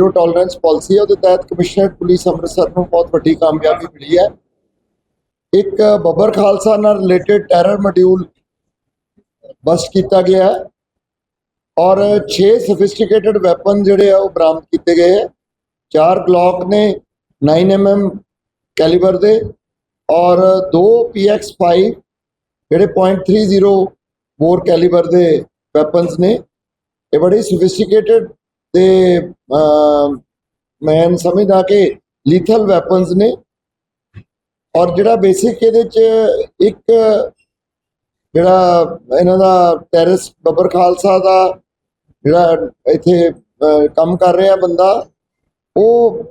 Zero tolerance policy ਹੈ, ਉਹਦੇ ਤਹਿਤ ਕਮਿਸ਼ਨਰੇਟ ਪੁਲਿਸ ਅੰਮ੍ਰਿਤਸਰ ਨੂੰ ਬਹੁਤ ਵੱਡੀ ਕਾਮਯਾਬੀ ਮਿਲੀ ਹੈ। ਇੱਕ ਬੱਬਰ ਖਾਲਸਾ ਨਾਲ ਰਿਲੇਟਡ ਟੈਰਰ ਮੋਡਿਊਲ ਬਸਟ ਕੀਤਾ ਗਿਆ ਹੈ ਔਰ 6 ਸੋਫਿਸਟੀਕੇਟਡ ਵੈਪਨ ਜਿਹੜੇ ਆ, ਉਹ ਬਰਾਮਦ ਕੀਤੇ ਗਏ ਹੈ। ਚਾਰ ਗਲੌਕ ਨੇ 9mm ਕੈਲੀਬਰ ਦੇ ਔਰ ਦੋ PX5 ਜਿਹੜੇ .30 ਬੋਰ ਕੈਲੀਬਰ ਦੇ ਵੈਪਨਸ ਨੇ। ਇਹ ਬੜੇ ਸੋਫਿਸਟੀਕੇਟਡ ਤੇ ਮੈਂ ਸਮਝਦਾ ਕਿ ਲੀਥਲ ਵੈਪਨਸ ਨੇ ਔਰ ਜਿਹੜਾ ਬੇਸਿਕ ਇਹਦੇ ਚ ਇੱਕ ਜਿਹੜਾ ਇਹਨਾਂ ਦਾ ਟੈਰਰਿਸਟ ਬੱਬਰ ਖਾਲਸਾ ਦਾ ਜਿਹੜਾ ਇੱਥੇ ਕੰਮ ਕਰ ਰਿਹਾ ਬੰਦਾ, ਉਹ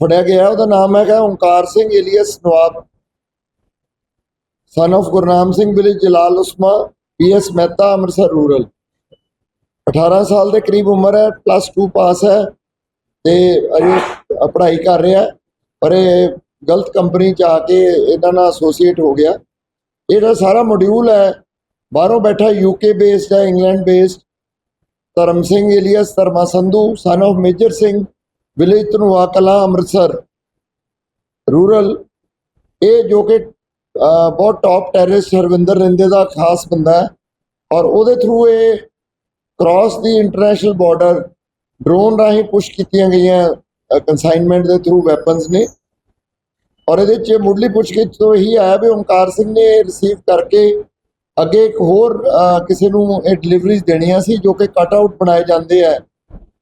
ਫੜਿਆ ਗਿਆ। ਉਹਦਾ ਨਾਮ ਹੈਗਾ Onkar Singh alias Nawab. Son of Gurnam Singh village Jalal Usma PS Mehta Amritsar rural 18 ਸਾਲ ਦੇ ਕਰੀਬ ਉਮਰ ਹੈ ਪਲੱਸ 2 ਪਾਸ ਹੈ ਤੇ ਅਜੇ ਪੜ੍ਹਾਈ ਕਰ ਰਿਹਾ ਪਰ ਇਹ ਗਲਤ ਕੰਪਨੀ ਚ ਆ ਕੇ ਇਹਨਾਂ ਨਾਲ ਐਸੋਸੀਏਟ ਹੋ ਗਿਆ। ਇਹਦਾ ਸਾਰਾ ਮੋਡਿਊਲ ਹੈ, ਬਾਹਰੋਂ ਬੈਠਾ ਯੂਕੇ ਬੇਸਡ ਹੈ England based Dharam Singh alias Dharma Sandhu son of Major Singh village Dhanua Kalan, Amritsar rural ਇਹ ਜੋ ਕਿ ਬਹੁਤ ਟੌਪ ਟੈਰਰਿਸਟ ਹਰਵਿੰਦਰ ਰਿੰਦੇ ਦਾ ਖਾਸ ਬੰਦਾ ਹੈ ਔਰ ਉਹਦੇ ਥਰੂ ਇਹ ਕ੍ਰਾਸ ਦੀ ਇੰਟਰਨੈਸ਼ਨਲ ਬਾਰਡਰ ਡਰੋਨ ਰਾਹੀਂ ਪੁਸ਼ ਕੀਤੀਆਂ ਗਈਆਂ ਕਨਸਾਈਨਮੈਂਟ ਦੇ ਥਰੂ ਵੈਪਨਸ ਨੇ। ਔਰ ਇਹਦੇ ਚ ਮੁੱਢਲੀ ਪੁੱਛਗਿੱਛ ਤੋਂ ਇਹੀ ਆਇਆ ਵੀ ਓਮਕਾਰ ਸਿੰਘ ਨੇ ਰਿਸੀਵ ਕਰਕੇ ਅੱਗੇ ਇੱਕ ਹੋਰ ਕਿਸੇ ਨੂੰ ਇਹ ਡਿਲੀਵਰੀਜ਼ ਦੇਣੀਆਂ ਸੀ, ਜੋ ਕਿ ਕਟ ਆਊਟ ਬਣਾਏ ਜਾਂਦੇ ਆ,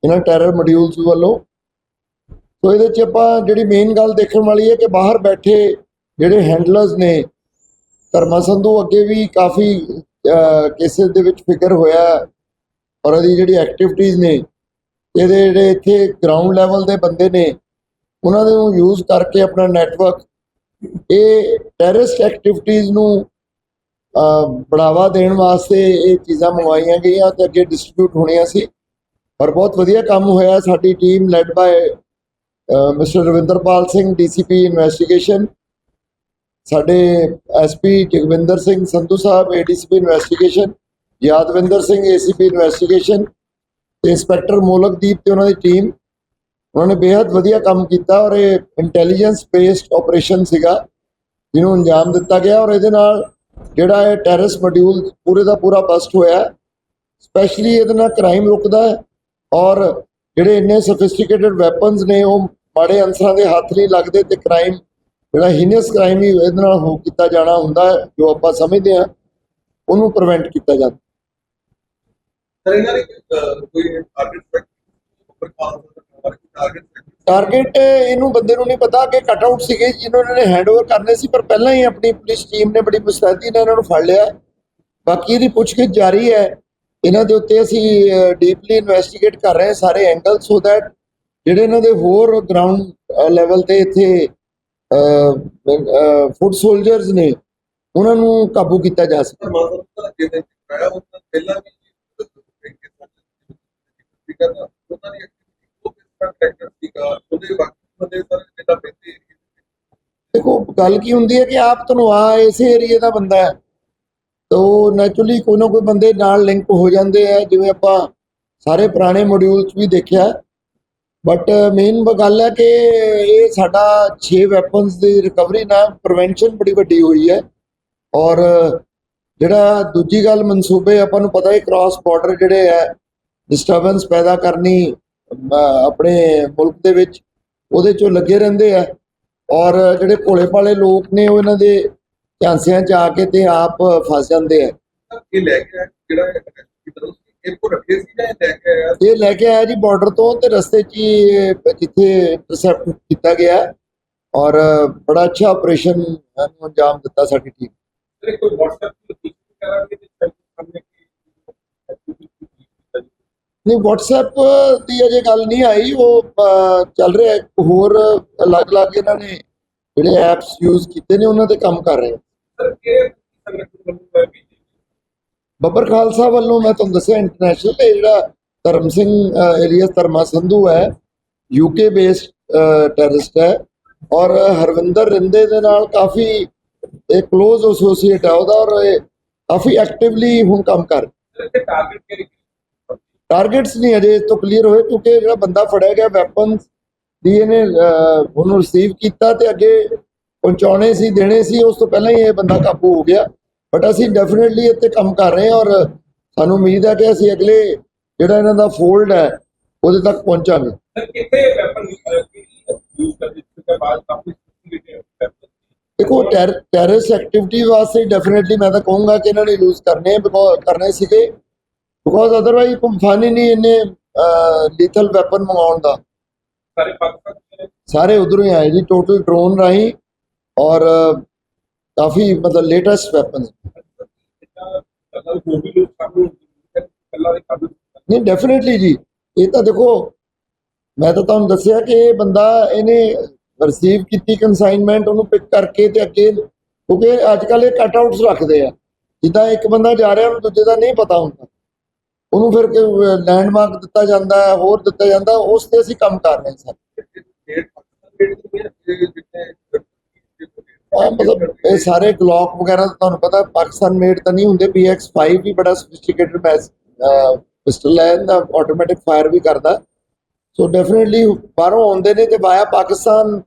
ਇਹਨਾਂ ਟੈਰਰ ਮੋਡਿਊਲਸ ਵੱਲੋਂ। ਸੋ ਇਹਦੇ ਚ ਆਪਾਂ ਜਿਹੜੀ ਮੇਨ ਗੱਲ ਦੇਖਣ ਵਾਲੀ ਹੈ ਕਿ ਬਾਹਰ ਬੈਠੇ ਜਿਹੜੇ ਹੈਂਡਲਰਸ ਨੇ, ਧਰਮਾ ਸੰਧੂ ਅੱਗੇ ਵੀ ਕਾਫੀ ਕੇਸਿਸ ਦੇ ਵਿੱਚ ਫਿਕਰ ਹੋਇਆ। ਔਰ ਇਹਦੀ ਜਿਹੜੀ ਐਕਟੀਵਿਟੀਜ਼ ਨੇ, ਇਹਦੇ ਜਿਹੜੇ ਇੱਥੇ ਗਰਾਊਂਡ ਲੈਵਲ ਦੇ ਬੰਦੇ ਨੇ, ਉਹਨਾਂ ਨੂੰ ਯੂਜ਼ ਕਰਕੇ ਆਪਣਾ ਨੈਟਵਰਕ ਇਹ ਟੈਰਰਿਸਟ ਐਕਟੀਵਿਟੀਜ਼ ਨੂੰ ਬੜਾਵਾ ਦੇਣ ਵਾਸਤੇ ਇਹ ਚੀਜ਼ਾਂ ਮੰਗਵਾਈਆਂ ਗਈਆਂ ਤੇ ਅੱਗੇ ਡਿਸਟ੍ਰੀਬਿਊਟ ਹੋਣੀਆਂ ਸੀ। ਔਰ ਬਹੁਤ ਵਧੀਆ ਕੰਮ ਹੋਇਆ, ਸਾਡੀ team led by mister Ravinderpal Singh DCP investigation ਸਾਡੇ SP Jagvinder Singh Sandhu Sahib ADCP investigation Yadvinder Singh ACP investigation ਤੇ ਇੰਸਪੈਕਟਰ ਮੋਲਕਦੀਪ ਤੇ ਉਹਨਾਂ ਦੀ ਟੀਮ ਉਹਨਾਂ ਨੇ ਬੇहद ਵਧੀਆ ਕੰਮ ਕੀਤਾ ਔਰ ਇਹ ਇੰਟੈਲੀਜੈਂਸ ਬੇਸਡ ਆਪਰੇਸ਼ਨ ਸੀਗਾ, ਜਿਹਨੂੰ ਅੰਜਾਮ ਦਿੱਤਾ ਗਿਆ ਔਰ ਇਹਦੇ ਨਾਲ ਜਿਹੜਾ ਇਹ ਟੈਰਰਿਸਟ ਮੋਡਿਊਲ ਪੂਰੇ ਦਾ ਪੂਰਾ ਬਸਟ ਹੋਇਆ ਸਪੈਸ਼ਲੀ ਇਹਦੇ ਨਾਲ ਕ੍ਰਾਈਮ ਰੁਕਦਾ ਹੈ ਔਰ ਜਿਹੜੇ ਇੰਨੇ ਸੋਫਿਸਟੀਕੇਟਡ ਵੈਪਨਸ ਨੇ ਉਹ ਮਾੜੇ ਅਨਸਰਾਂ ਦੇ ਹੱਥ ਨਹੀਂ ਲੱਗਦੇ ਤੇ ਕ੍ਰਾਈਮ ਜਿਹੜਾ ਹੀਨੀਅਸ ਕ੍ਰਾਈਮ ਹੀ ਇਹਦੇ ਨਾਲ ਹੋ ਕੀਤਾ ਜਾਣਾ ਹੁੰਦਾ ਜੋ ਆਪਾਂ ਸਮਝਦੇ ਹਾਂ, ਉਹਨੂੰ ਪ੍ਰੀਵੈਂਟ ਕੀਤਾ ਜਾਂਦਾ। ਸਰ ਇਹਨਾਂ ਨੇ ਅਹ, ਕੋਈ ਟਾਰਗੇਟ ਸੈਟ ਉੱਪਰ ਕਾਲ ਦਾ ਟਾਰਗੇਟ ਟਾਰਗੇਟ ਇਹਨੂੰ ਬੰਦੇ ਨੂੰ ਨਹੀਂ ਪਤਾ ਕਿ ਕਟ ਆਊਟ ਸੀਗੇ ਜਿਨ੍ਹਾਂ ਨੇ ਹੈਂਡਓਵਰ ਕਰਨੇ ਸੀ ਪਰ ਪਹਿਲਾਂ ਹੀ ਆਪਣੀ ਪੁਲਿਸ ਟੀਮ ਨੇ ਬੜੀ ਮੁਸਤੈਦੀ ਨਾਲ ਇਹਨਾਂ ਨੂੰ ਫੜ ਲਿਆ। ਬਾਕੀ ਇਹਦੀ ਪੁੱਛਗਿੱਛ ਜਾਰੀ ਹੈ। ਇਹਨਾਂ ਦੇ ਉੱਤੇ ਅਸੀਂ ਡੀਪਲੀ ਇਨਵੈਸਟੀਗੇਟ ਕਰ ਰਹੇ ਹਾਂ ਸਾਰੇ ਐਂਗਲ ਸੋ ਦੈਟ ਜਿਹੜੇ ਇਹਨਾਂ ਦੇ ਹੋਰ ਗਰਾਊਂਡ ਲੈਵਲ ਤੇ ਇੱਥੇ ਫੁੱਟ ਸੋਲਜਰਸ ਨੇ ਉਹਨਾਂ ਨੂੰ ਕਾਬੂ ਕੀਤਾ ਜਾ ਸਕੇ। ਪਹਿਲਾਂ ਵੀ ਸਪੀਕਰ ਦਾ ਉਹਨਾਂ ਦੀ ਐਕਟੀਵਿਟੀ ਉਹ ਕਿਸ ਤਰ੍ਹਾਂ ਕਰੈਕਟਰ ਸੀਗਾ ਉਹਦੇ ਬਾਕੀ ਬੰਦੇ ਸਰ ਜਿਹੜਾ ਪੈਂਦੇ ਦੇਖੋ, ਗੱਲ ਕੀ ਹੁੰਦੀ ਹੈ ਕਿ ਆਪ ਧਨਵਾ ਇਸੇ ਏਰੀਏ ਦਾ ਬੰਦਾ ਹੈ। ਤੋ ਨੈਚੁਰਲੀ ਕੋਈ ਨਾ ਕੋਈ ਬੰਦੇ ਨਾਲ ਲਿੰਕ ਹੋ ਜਾਂਦੇ ਆ। ਜਿਵੇਂ ਆਪਾਂ ਸਾਰੇ ਪੁਰਾਣੇ ਮੋਡਿਊਲਸ ਵੀ ਦੇਖਿਆ। ਬਟ ਮੇਨ ਗੱਲ ਹੈ ਕਿ ਇਹ ਸਾਡਾ 6 ਵੈਪਨਸ ਦੀ ਰਿਕਵਰੀ ਨਾਲ ਪ੍ਰੀਵੈਂਸ਼ਨ ਬੜੀ ਵੱਡੀ ਹੋਈ ਹੈ। ਔਰ ਜਿਹੜਾ ਦੂਜੀ ਗੱਲ ਮਨਸੂਬੇ ਆਪਾਂ ਨੂੰ ਪਤਾ ਹੈ ਕ੍ਰਾਸ ਬਾਰਡਰ ਜਿਹੜੇ ਹੈ ਡਿਸਟਰਬੈਂਸ ਪੈਦਾ ਕਰਨੀ ਆਪਣੇ ਮੁਲਕ ਦੇ ਵਿੱਚ ਉਹਦੇ ਚੋਂ ਲੱਗੇ ਰਹਿੰਦੇ ਆ। ਔਰ ਜਿਹੜੇ ਭੋਲੇ ਭਾਲੇ ਲੋਕ ਨੇ ਉਹ ਇਹਨਾਂ ਦੇ ਝਾਂਸਿਆਂ 'ਚ ਆ ਕੇ ਤੇ ਆਪ ਫਸ ਜਾਂਦੇ ਆ। ਇਹ ਲੈ ਕੇ ਆਇਆ ਜਿਹੜਾ ਕਿਧਰੋਂ ਇਹ ਕੋ ਰੱਖੇ ਸੀ ਜਾਂ ਇਹ ਲੈ ਕੇ ਆਇਆ? ਇਹ ਲੈ ਕੇ ਆਇਆ ਜੀ ਬਾਰਡਰ ਤੋਂ ਤੇ ਰਸਤੇ 'ਚ ਜਿੱਥੇ ਇੰਟਰਸੈਪਟ ਕੀਤਾ ਗਿਆ। ਔਰ ਬੜਾ ਅੱਛਾ ਆਪਰੇਸ਼ਨ ਨੂੰ ਅੰਜਾਮ ਦਿੱਤਾ ਸਾਡੀ ਟੀਮ ਕੋਈ WhatsApp ਤੇ ਲਿੰਕ ਵਗੈਰਾ ਵੀ ਦਿੱਤਾ ਸਾਹਮਣੇ ਕੀ ਨਹੀਂ WhatsApp ਦੀ ਅਜੇ ਗੱਲ ਨਹੀਂ ਆਈ ਉਹ ਚੱਲ ਰਿਹਾ ਹੈ। ਹੋਰ ਅਲੱਗ-ਅਲੱਗ ਇਹਨਾਂ ਨੇ ਜਿਹੜੇ ਐਪਸ ਯੂਜ਼ ਕੀਤੇ ਨੇ ਉਹਨਾਂ ਤੇ ਕੰਮ ਕਰ ਰਹੇ ਬੱਬਰ ਖਾਲਸਾ ਵੱਲੋਂ ਮੈਂ ਤੁਹਾਨੂੰ ਦੱਸਿਆ ਇੰਟਰਨੈਸ਼ਨਲ ਤੇ ਜਿਹੜਾ ਧਰਮ ਸਿੰਘ ਏਰੀਅਸ ਧਰਮਾ ਸੰਧੂ ਹੈ ਯੂਕੇ ਬੇਸਡ ਟੈਰਰਿਸਟ ਹੈ ਔਰ ਹਰਵਿੰਦਰ ਰਿੰਦੇ ਦੇ ਨਾਲ ਕਾਫੀ ਇਹ ক্লোਜ਼ ਐਸੋਸੀਏਟ ਹੈ ਉਹਦਾ ਔਰ ਕਾਫੀ ਐਕਟਿਵਲੀ ਹੁਣ ਕੰਮ ਕਰ ਰਿਹਾ। ਟਾਰਗੇਟ ਟਾਰਗੇਟਸ ਨਹੀਂ ਅਜੇ ਇਸ ਤੋਂ ਕਲੀਅਰ ਹੋਏ ਕਿਉਂਕਿ ਜਿਹੜਾ ਬੰਦਾ ਫੜਿਆ ਗਿਆ ਵੈਪਨਸ ਦੀ ਇਹਨੇ ਉਹਨੂੰ ਰਿਸੀਵ ਕੀਤਾ ਤੇ ਅੱਗੇ ਪਹੁੰਚਾਉਣੇ ਸੀ ਦੇਣੇ ਸੀ ਉਸ ਤੋਂ ਪਹਿਲਾਂ ਹੀ ਇਹ ਬੰਦਾ ਕਾਬੂ ਹੋ ਗਿਆ। ਬਟ ਅਸੀਂ ਡੈਫੀਨਿਟਲੀ ਇੱਥੇ ਕੰਮ ਕਰ ਰਹੇ ਹਾਂ ਔਰ ਸਾਨੂੰ ਉਮੀਦ ਹੈ ਕਿ ਅਸੀਂ ਅਗਲੇ ਜਿਹੜਾ ਇਹਨਾਂ ਦਾ ਫੋਲਡ ਹੈ ਉਹਦੇ ਤੱਕ ਪਹੁੰਚਾਂਗੇ। ਸਰ ਕਿੱਥੇ ਵੈਪਨ ਯੂਜ਼ ਕਰਦੇ ਬਾਅਦ ਕਾਫੀ ਦੇਖੋ ਟੈਰਰਿਸਟ ਐਕਟੀਵਿਟੀ ਵਾਸਤੇ ਡੈਫੀਨਿਟਲੀ ਮੈਂ ਤਾਂ ਕਹੂੰਗਾ ਕਿ ਇਹਨਾਂ ਨੇ ਯੂਜ਼ ਕਰਨੇ ਕਰਨੇ ਸੀਗੇ। ਬਿਕੋਜ਼ ਅਦਰਵਾਈਜ਼ ਫਨ ਹੀ ਨਹੀਂ ਇਹਨੇ ਲੀਥਲ ਵੈਪਨ ਮੰਗਾਉਣ ਦਾ। ਸਾਰੇ ਪਾਕਿਸਤਾਨ ਦੇ ਸਾਰੇ ਉਧਰੋਂ ਹੀ ਆਏ ਜੀ ਟੋਟਲ ਡਰੋਨ ਰਾਹੀਂ ਔਰ ਕਾਫੀ ਮਤਲਬ ਲੇਟੈਸਟ ਵੈਪਨ ਨਹੀਂ ਡੈਫੀਨਿਟਲੀ ਜੀ। ਇਹ ਤਾਂ ਦੇਖੋ ਮੈਂ ਤਾਂ ਤੁਹਾਨੂੰ ਦੱਸਿਆ ਕਿ ਇਹ ਬੰਦਾ ਇਹਨੇ ਰਿਸੀਵ ਕੀਤੀ ਕਨਸਾਈਨਮੈਂਟ ਉਹਨੂੰ ਪਿਕ ਕਰਕੇ ਤੇ ਅੱਗੇ ਕਿਉਂਕਿ ਅੱਜ ਕੱਲ ਇਹ ਕੱਟ ਆਊਟਸ ਰੱਖਦੇ ਆ। ਜਿੱਦਾਂ ਇੱਕ ਬੰਦਾ ਜਾ ਰਿਹਾ ਉਹਨੂੰ ਦੂਜੇ ਦਾ ਨਹੀਂ ਪਤਾ ਹੁੰਦਾ। ਉਹਨੂੰ ਫਿਰ ਲੈਂਡਮਾਰਕ ਦਿੱਤਾ ਜਾਂਦਾ ਹੈ ਹੋਰ ਦਿੱਤਾ ਜਾਂਦਾ ਉਸ ਤੇ ਅਸੀਂ ਕੰਮ ਕਰ ਰਹੇ ਹਾਂ ਸਰ ਦੀ ਮਤਲਬ ਇਹ ਸਾਰੇ ਗਲੌਕ ਵਗੈਰਾ ਤਾਂ ਤੁਹਾਨੂੰ ਪਤਾ ਪਾਕਿਸਤਾਨ ਮੇਡ ਤਾਂ ਨਹੀਂ ਹੁੰਦੇ PX5 ਵੀ ਬੜਾ ਸੋਫਿਸਟੀਕੇਟਡ ਪਿਸਟਲ ਹੈ ਇਹਦਾ ਆਟੋਮੈਟਿਕ ਫਾਇਰ ਵੀ ਕਰਦਾ ਸੋ ਡੈਫੀਨਿਟਲੀ ਬਾਹਰੋਂ ਆਉਂਦੇ ਨੇ ਤੇ ਵਾਇਆ ਪਾਕਿਸਤਾਨ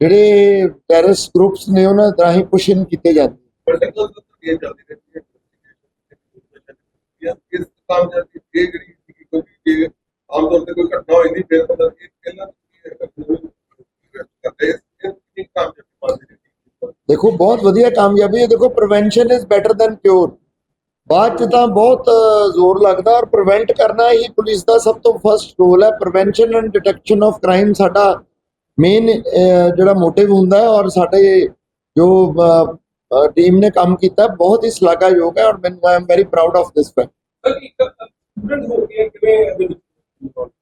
ਜਿਹੜੇ ਟੈਰਰਿਸਟ ਗਰੁੱਪਸ ਨੇ ਉਹਨਾਂ ਰਾਹੀਂ ਪੁਸ਼ ਇਨ ਕੀਤੇ ਜਾਂਦੇ ਪਰਟੀਕੂਲਰ ਇਹ ਚੱਲਦੀ ਰਹਿੰਦੀ ਹੈ ਇਸ ਕੰਮ ਇਹ ਜਿਹੜੀ ਸੀ ਕੋਈ ਵੀ ਜੇ ਆਮ ਤੌਰ ਤੇ ਕੋਈ ਘਟਨਾ ਹੋਈ ਨਹੀਂ, ਫਿਰ ਪਤਾ ਇਹ ਪਹਿਲਾਂ ਦੇਖੋ, ਬਹੁਤ ਵਧੀਆ ਕਾਮਯਾਬੀ ਹੈ। ਦੇਖੋ prevention is better than cure ਬਾਅਦ ਚ ਤਾਂ ਬਹੁਤ ਜ਼ੋਰ ਲੱਗਦਾ ਔਰ ਪ੍ਰੀਵੈਂਟ ਕਰਨਾ ਹੀ ਪੁਲਿਸ ਦਾ ਸਭ ਤੋਂ ਫਰਸਟ ਰੋਲ ਹੈ। Prevention and detection of crime ਸਾਡਾ ਮੇਨ ਜਿਹੜਾ ਮੋਟਿਵ ਹੁੰਦਾ ਹੈ ਔਰ ਸਾਡੇ ਜੋ ਟੀਮ ਨੇ ਕੰਮ ਕੀਤਾ, ਬਹੁਤ ਹੀ ਸ਼ਲਾਘਾਯੋਗ ਹੈ ਔਰ ਮੈਨੂੰ I am very proud of this fact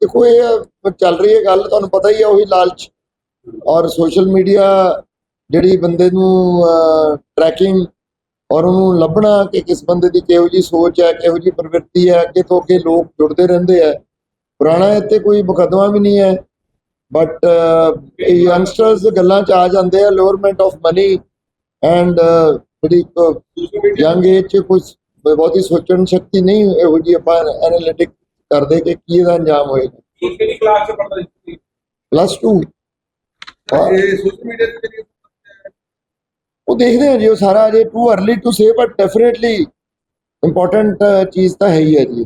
ਦੇਖੋ ਇਹ ਚੱਲ ਰਹੀ ਹੈ ਗੱਲ ਤੁਹਾਨੂੰ ਪਤਾ ਹੀ ਹੈ ਉਹੀ ਲਾਲਚ ਔਰ ਸੋਸ਼ਲ ਮੀਡੀਆ ਜਿਹੜੀ ਬੰਦੇ ਨੂੰ ਟਰੈਕਿੰਗ ਔਰ ਉਹਨੂੰ ਲੱਭਣਾ ਕਿ ਕਿਸ ਬੰਦੇ ਦੀ ਕਿਹੋ ਜੀ ਸੋਚ ਹੈ ਕਿਹੋ ਜੀ ਪ੍ਰਵਿਰਤੀ ਹੈ ਅੱਗੇ ਤੋਂ ਅੱਗੇ ਲੋਕ ਜੁੜਦੇ ਰਹਿੰਦੇ ਆ ਪੁਰਾਣਾ ਇੱਥੇ ਕੋਈ ਮੁਕੱਦਮਾ ਵੀ ਨਹੀਂ ਹੈ ਬਟ ਯੰਗਸਟਰਸ ਗੱਲਾਂ ਚ ਆ ਜਾਂਦੇ ਆ ਲੋਅਰਮੈਂਟ ਆਫ ਮਨੀ ਐਂਡ ਜਿਹੜੀ ਯੰਗ ਏਜ ਚ ਕੁਝ ਬਹੁਤੀ ਸੋਚਣ ਸ਼ਕਤੀ ਨਹੀਂ ਇਹੋ ਜੀ ਆਪਾਂ ਐਨਾਲਿਟਿਕ ਕਰਦੇ ਕਿ ਕੀ ਇਹਦਾ ਅੰਜਾਮ ਹੋਏਗਾ। ਕਿਹੜੀ ਕਲਾਸ ਚ ਪੜ੍ਹਦੇ ਸੀ ਪਲੱਸ 2 ਇਹ ਸੋਸ਼ਲ ਮੀਡੀਆ ਤੇ ਜਿਹੜੀ ਉਹ ਦੇਖਦੇ ਹਾਂ ਜੀ ਉਹ ਸਾਰਾ ਅਜੇ too early to say but definitely important ਚੀਜ਼ ਤਾਂ ਹੈ ਹੀ ਹੈ ਜੀ।